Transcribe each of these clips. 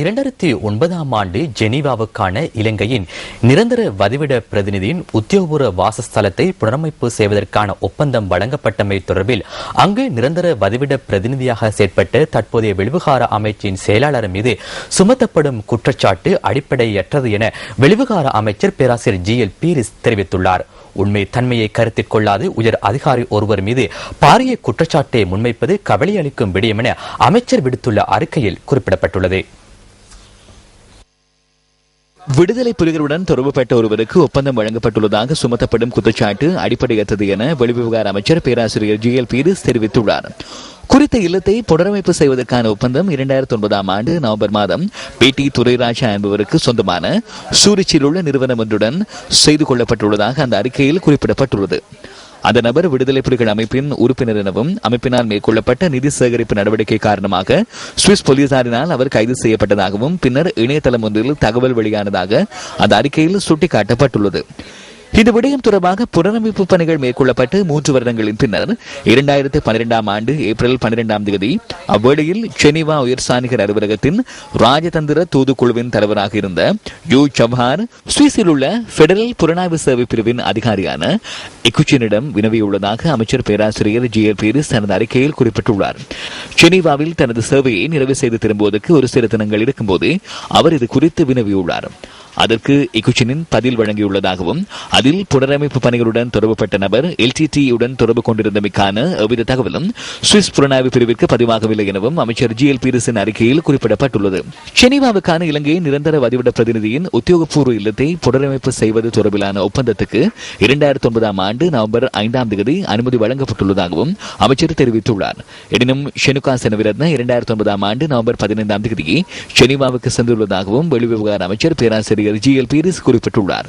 இரண்டாயிரத்தி ஒன்பதாம் ஆண்டு ஜெனீவாவுக்கான இலங்கையின் நிரந்தர வதிவிட பிரதிநிதியின் உத்தியோகபூர்வ வாசஸ்தலத்தை புனரமைப்பு செய்வதற்கான ஒப்பந்தம் வழங்கப்பட்டமை தொடர்பில் அங்கு நிரந்தர வதிவிட பிரதிநிதியாக செயற்பட்ட தற்போதைய வெளிவிகார அமைச்சின் செயலாளர் மீது சுமத்தப்படும் குற்றச்சாட்டு அடிப்படையற்றது என வெளிவிகார அமைச்சர் பேராசிரியர் ஜி எல் பீரிஸ் தெரிவித்துள்ளார். உண்மை தன்மையை கருத்தில் கொள்ளாது உயர் அதிகாரி ஒருவர் மீது பாரிய குற்றச்சாட்டை முன்வைப்பது கவலை அளிக்கும் விடயம் என அமைச்சர் விடுத்துள்ள அறிக்கையில் குறிப்பிடப்பட்டுள்ளது. விடுதலை புலிகளுடன் தொடர்புபட்ட ஒருவருக்கு ஒப்பந்தம் வழங்கப்பட்டுள்ளதாக சுமத்தப்படும் குற்றச்சாட்டு அடிப்படையற்றது என வெளிவிவகார அமைச்சர் பேராசிரியர் ஜி எல் பீரிஸ் தெரிவித்துள்ளார். குறித்த இல்லத்தை புனரமைப்பு செய்வதற்கான ஒப்பந்தம் இரண்டாயிரத்தி ஒன்பதாம் ஆண்டு நவம்பர் மாதம் பி. டி. துரைராஜா என்பவருக்கு சொந்தமான சூரிச்சில் உள்ள நிறுவனம் ஒன்றுடன் செய்து கொள்ளப்பட்டுள்ளதாக அந்த அறிக்கையில் குறிப்பிடப்பட்டுள்ளது. அந்த நபர் விடுதலை புலிகள் அமைப்பின் உறுப்பினர் எனவும் அமைப்பினால் மேற்கொள்ளப்பட்ட நிதி சேகரிப்பு நடவடிக்கை காரணமாக சுவிஸ் போலீசாரினால் அவர் கைது செய்யப்பட்டதாகவும் பின்னர் இணையதளம் ஒன்றில் தகவல் வெளியானதாக அந்த அறிக்கையில் சுட்டிக்காட்டப்பட்டுள்ளது. இந்த விடயம் தொடர்பாக புனரமைப்பு பணிகள் மேற்கொள்ளப்பட்டு மூன்று வருடங்களின் பின்னர் இரண்டாயிரத்தி பன்னிரெண்டாம் ஆண்டு ஏப்ரல் பன்னிரெண்டாம் தேதி அவ்வேளையில் ஜெனீவா உயர்சானிகர் அலுவலகத்தின் ராஜதந்திர தூதுக்குழுவின் தலைவராக இருந்த யூ சவ்ஹார் சுவிஸில் உள்ள பெடரல் புலனாய்வு சேவை பிரிவின் அதிகாரியான இக்குச்சினிடம் வினவியுள்ளதாக அமைச்சர் பேராசிரியர் ஜி எல் பீரிஸ் தனது அறிக்கையில் குறிப்பிட்டுள்ளார். ஜெனீவாவில் தனது சேவையை நிறைவு செய்து திரும்புவதற்கு ஒரு சில தினங்கள் இருக்கும்போது அவர் இது குறித்து வினவியுள்ளார். அதற்கு இக்குச்சினின் பதில் வழங்கியுள்ளதாகவும் அதில் புனரமைப்பு பணிகளுடன் தொடர்புபட்ட நபர் எல்டிடியுடன் தொடர்பு கொண்டிருந்தமைக்கான எவ்வித தகவலும் சுவிஸ் புலனாய்வு பிரிவிற்கு பதிவாகவில்லை எனவும் அமைச்சர் ஜி. எல். பீரிஸின் அறிக்கையில் குறிப்பிடப்பட்டுள்ளது. ஜெனீவாவுக்கான இலங்கையின் நிரந்தர வதிவிட பிரதிநிதியின் உத்தியோகபூர்வ இல்லத்தை புனரமைப்பு செய்வது தொடர்பிலான ஒப்பந்தத்துக்கு இரண்டாயிரத்தி ஒன்பதாம் ஆண்டு நவம்பர் ஐந்தாம் தேதி அனுமதி வழங்கப்பட்டுள்ளதாகவும் அமைச்சர் தெரிவித்துள்ளார். எனினும் ஷெனுகா செனவிரத்ன இரண்டாயிரத்தி ஒன்பதாம் ஆண்டு நவம்பர் பதினைந்தாம் தேதி ஜெனீவாவுக்கு சென்றுள்ளதாகவும் வெளிவிவகார அமைச்சர் பேராசிரியர் ஆசிரியர் ஜி எல் பீரிஸ் குறிப்பிட்டுள்ளார்.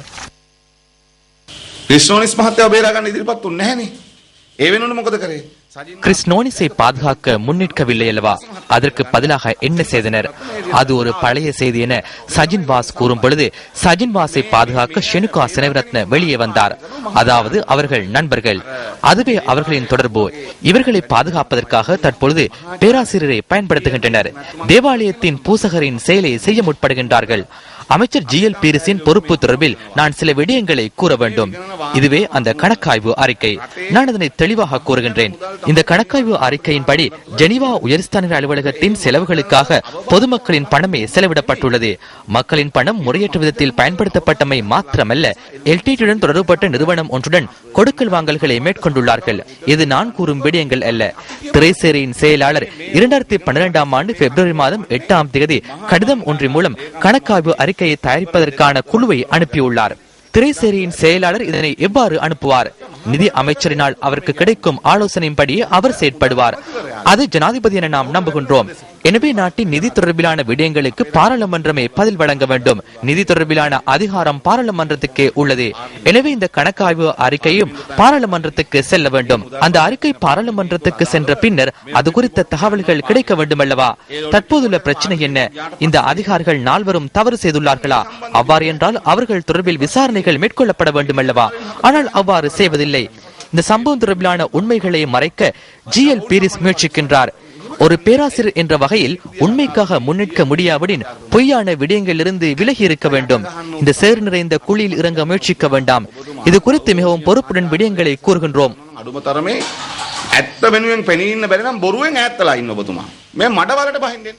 கிறிஸ் நோனிஸை பாதுகாக்க முன்னிற்கவில்லை அல்லவா? அதற்கு பதிலாக என்ன செய்தனர்? அது ஒரு பழைய செய்தி என சஜின் வாஸ் கூறும் பொழுது சஜின் வாஸை பாதுகாக்க ஷெனுகா சினவரத்ன வெளியே வந்தார். அதாவது அவர்கள் நண்பர்கள். அதுவே அவர்களின் தொடர்பு. இவர்களை பாதுகாப்பதற்காக தற்பொழுது பேராசிரியரை பயன்படுத்துகின்றனர். தேவாலயத்தின் பூசகரின் செயலை செய்ய முற்படுகின்றார்கள். அமைச்சர் ஜி எல் பீரிஸின் பொறுப்பு தொடர்பில் நான் சில விடயங்களை கூற வேண்டும். இதுவே அந்த கணக்காய்வு அறிக்கை. நான் அதனை தெளிவாக கூறுகின்றேன். இந்த கணக்காய்வு அறிக்கையின்படி ஜெனீவா உயர்ஸ்தானிகர் அலுவலகத்தின் செலவுகளுக்காக பொதுமக்களின் பணமே செலவிடப்பட்டுள்ளது. மக்களின் பணம் முறையற்ற விதத்தில் பயன்படுத்தப்பட்டமை மாத்திரமல்ல எல்டிடியுடன் தொடர்புபட்ட நிறுவனம் ஒன்றுடன் கொடுக்கல் வாங்கல்களை மேற்கொண்டுள்ளார்கள். இது நான் கூறும் விடயங்கள் அல்ல. திரைசேரியின் செயலாளர் இரண்டாயிரத்தி பன்னிரெண்டாம் ஆண்டு பிப்ரவரி மாதம் எட்டாம் தேதி கடிதம் ஒன்றின் மூலம் கணக்காய்வு அறிக்கை அறிக்கையை தயாரிப்பதற்கான குழுவை அனுப்பியுள்ளார். திரைசேரியின் செயலாளர் இதனை எவ்வாறு அனுப்புவார்? நிதி அமைச்சரினால் அவருக்கு கிடைக்கும் ஆலோசனையின்படி அவர் செயற்படுவார். அது ஜனாதிபதி என நாம் நம்புகின்றோம். எனவே நாட்டின் நிதி தொடர்பிலான விடயங்களுக்கு பாராளுமன்றமே பதில் வழங்க வேண்டும். நிதி தொடர்பிலான அதிகாரம் பாராளுமன்றத்துக்கே உள்ளது. எனவே இந்த கணக்காய்வு அறிக்கையும் பாராளுமன்றத்துக்கு செல்ல வேண்டும். அந்த அறிக்கை பாராளுமன்றத்துக்கு சென்ற பின்னர் அது குறித்த தகவல்கள் கிடைக்க வேண்டும் அல்லவா தற்போதுள்ள பிரச்சனை என்ன? இந்த அதிகாரிகள் நால்வரும் தவறு செய்துள்ளார்களா? அவ்வாறு என்றால் அவர்கள் தொடர்பில் விசாரணைகள் மேற்கொள்ளப்பட வேண்டும் அல்லவா ஆனால் அவ்வாறு செய்வதில்லை. இந்த சம்பவம் தொடர்பிலான உண்மைகளை மறைக்க ஜி எல் பீரிஸ் முயற்சிக்கின்றார். ஒரு பேராசிரியர் என்ற வகையில் உண்மைக்காக முன்னிற்க முடியாவிடின் பொய்யான விடயங்களிலிருந்து விலகி இருக்க வேண்டும் இந்த சேர் நிறைந்த குழியில் இறங்க முயற்சிக்க வேண்டாம் இது குறித்து மிகவும் பொறுப்புடன் விடயங்களை கூறுகின்றோம் අඩුම තරමේ ඇත්ත වෙනුවෙන් පෙනී ඉන්න බැරි නම් බොරුවෙන් ඈත්තලා ඉන්න ඔබතුමා. මේ මඩවලට බහින්දෙන්